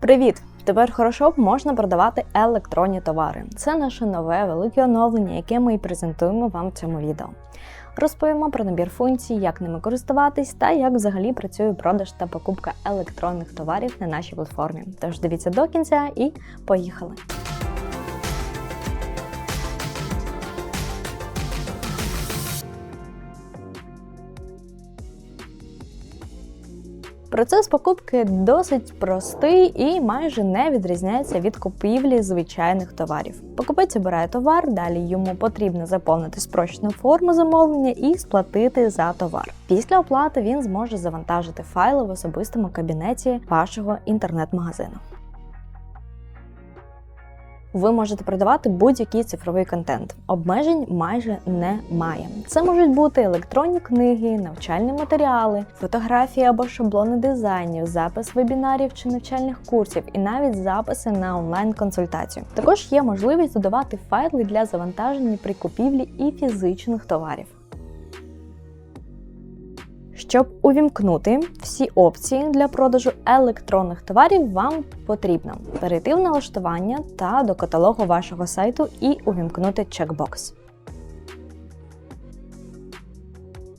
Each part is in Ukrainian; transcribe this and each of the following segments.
Привіт! Тепер хорошо можна продавати електронні товари. Це наше нове велике оновлення, яке ми і презентуємо вам в цьому відео. Розповімо про набір функцій, як ними користуватись та як взагалі працює продаж та покупка електронних товарів на нашій платформі. Тож дивіться до кінця і поїхали! Процес покупки досить простий і майже не відрізняється від купівлі звичайних товарів. Покупець обирає товар, далі йому потрібно заповнити спрощену форму замовлення і сплатити за товар. Після оплати він зможе завантажити файли в особистому кабінеті вашого інтернет-магазину. Ви можете продавати будь-який цифровий контент. Обмежень майже немає. Це можуть бути електронні книги, навчальні матеріали, фотографії або шаблони дизайнів, запис вебінарів чи навчальних курсів, і навіть записи на онлайн-консультацію. Також є можливість додавати файли для завантаження при купівлі і фізичних товарів. Щоб увімкнути всі опції для продажу електронних товарів, вам потрібно перейти в налаштування та до каталогу вашого сайту і увімкнути чекбокс.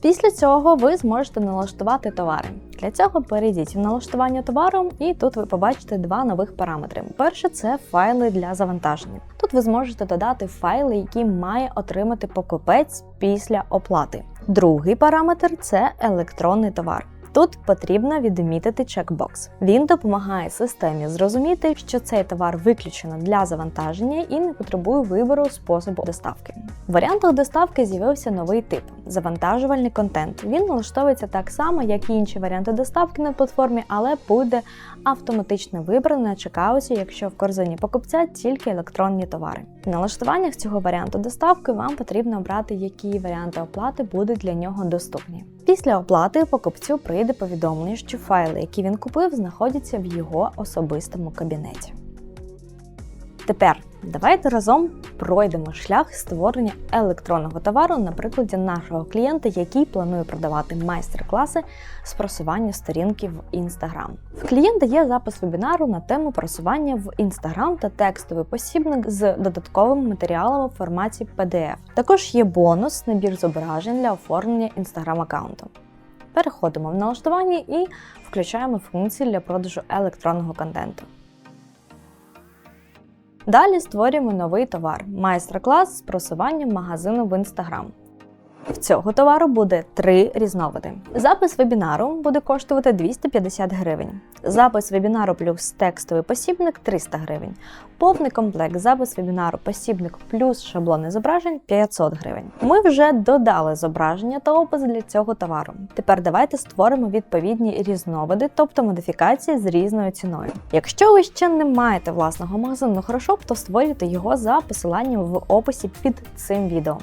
Після цього ви зможете налаштувати товари. Для цього перейдіть в налаштування товару, і тут ви побачите два нових параметри. Перше це файли для завантаження. Тут ви зможете додати файли, які має отримати покупець після оплати. Другий параметр це електронний товар. Тут потрібно відмітити чекбокс. Він допомагає системі зрозуміти, що цей товар виключено для завантаження і не потребує вибору способу доставки. В варіантах доставки з'явився новий тип завантажувальний контент. Він налаштовується так само, як і інші варіанти доставки на платформі, але буде автоматично вибрано на чекауті, якщо в корзині покупця тільки електронні товари. В налаштуваннях цього варіанту доставки вам потрібно обрати, які варіанти оплати будуть для нього доступні. Після оплати покупцю прийде повідомлення, що файли, які він купив, знаходяться в його особистому кабінеті. Тепер давайте разом пройдемо шлях створення електронного товару на прикладі нашого клієнта, який планує продавати майстер-класи з просування сторінки в Instagram. В клієнта є запис вебінару на тему просування в Instagram та текстовий посібник з додатковими матеріалами в форматі PDF. Також є бонус набір зображень для оформлення Instagram аккаунту. Переходимо в налаштування і включаємо функції для продажу електронного контенту. Далі створюємо новий товар майстер-клас з просуванням магазину в Instagram. В цього товару буде три різновиди. Запис вебінару буде коштувати 250 гривень. Запис вебінару плюс текстовий посібник 300 гривень. Повний комплект запис вебінару посібник плюс шаблони зображень 500 гривень. Ми вже додали зображення та опис для цього товару. Тепер давайте створимо відповідні різновиди, тобто модифікації з різною ціною. Якщо ви ще не маєте власного магазину Хорошоп, то створюйте його за посиланням в описі під цим відео.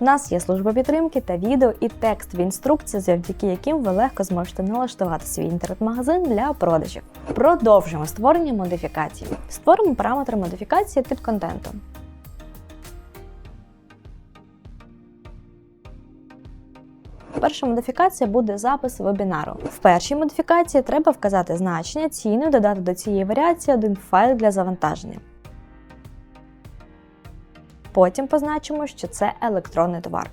У нас є служба підтримки та відео і текст в інструкції, завдяки яким ви легко зможете налаштувати свій інтернет-магазин для продажів. Продовжуємо створення модифікацій. Створимо параметри модифікації тип контенту. Перша модифікація буде запис вебінару. В першій модифікації треба вказати значення, ціну, додати до цієї варіації один файл для завантаження. Потім позначимо, що це електронний товар.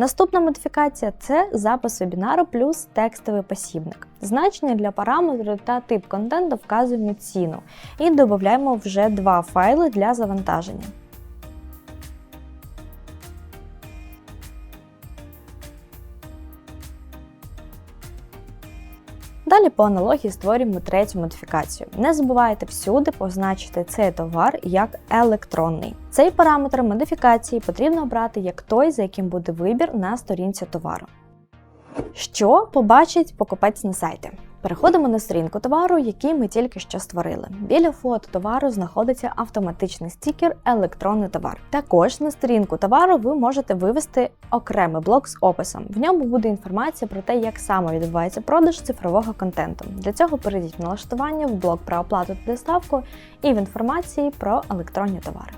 Наступна модифікація це запис вебінару плюс текстовий посібник. Значення для параметру та тип контенту вказуємо ціну і додаємо вже два файли для завантаження. Далі по аналогії створюємо третю модифікацію. Не забувайте всюди позначити цей товар як електронний. Цей параметр модифікації потрібно обрати як той, за яким буде вибір на сторінці товару. Що побачить покупець на сайті? Переходимо на сторінку товару, який ми тільки що створили. Біля фото товару знаходиться автоматичний стікер Електронний товар. Також на сторінку товару ви можете вивести окремий блок з описом. В ньому буде інформація про те, як саме відбувається продаж цифрового контенту. Для цього перейдіть в налаштування в блок про оплату та доставку і в інформації про електронні товари.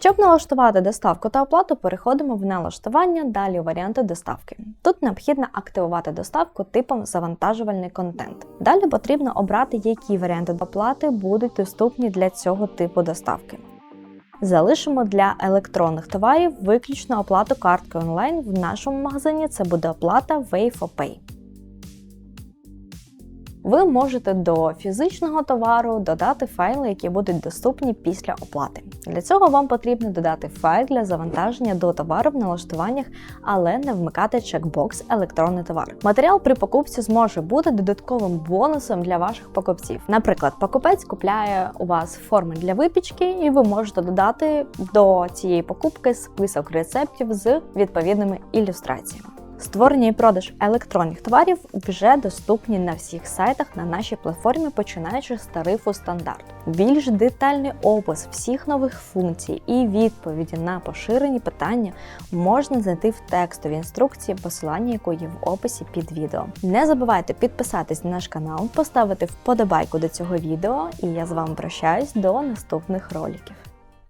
Щоб налаштувати доставку та оплату, переходимо в налаштування, далі варіанти доставки. Тут необхідно активувати доставку типом завантажувальний контент. Далі потрібно обрати, які варіанти оплати будуть доступні для цього типу доставки. Залишимо для електронних товарів виключно оплату карткою онлайн. В нашому магазині це буде оплата Way4Pay. Ви можете до фізичного товару додати файли, які будуть доступні після оплати. Для цього вам потрібно додати файл для завантаження до товару в налаштуваннях, але не вмикати чекбокс електронний товар. Матеріал при покупці зможе бути додатковим бонусом для ваших покупців. Наприклад, покупець купляє у вас форми для випічки, і ви можете додати до цієї покупки список рецептів з відповідними ілюстраціями. Створення і продаж електронних товарів вже доступні на всіх сайтах на нашій платформі, починаючи з тарифу стандарт. Більш детальний опис всіх нових функцій і відповіді на поширені питання можна знайти в текстовій інструкції, посилання якої в описі під відео. Не забувайте підписатись на наш канал, поставити вподобайку до цього відео, і я з вами прощаюсь до наступних роликів.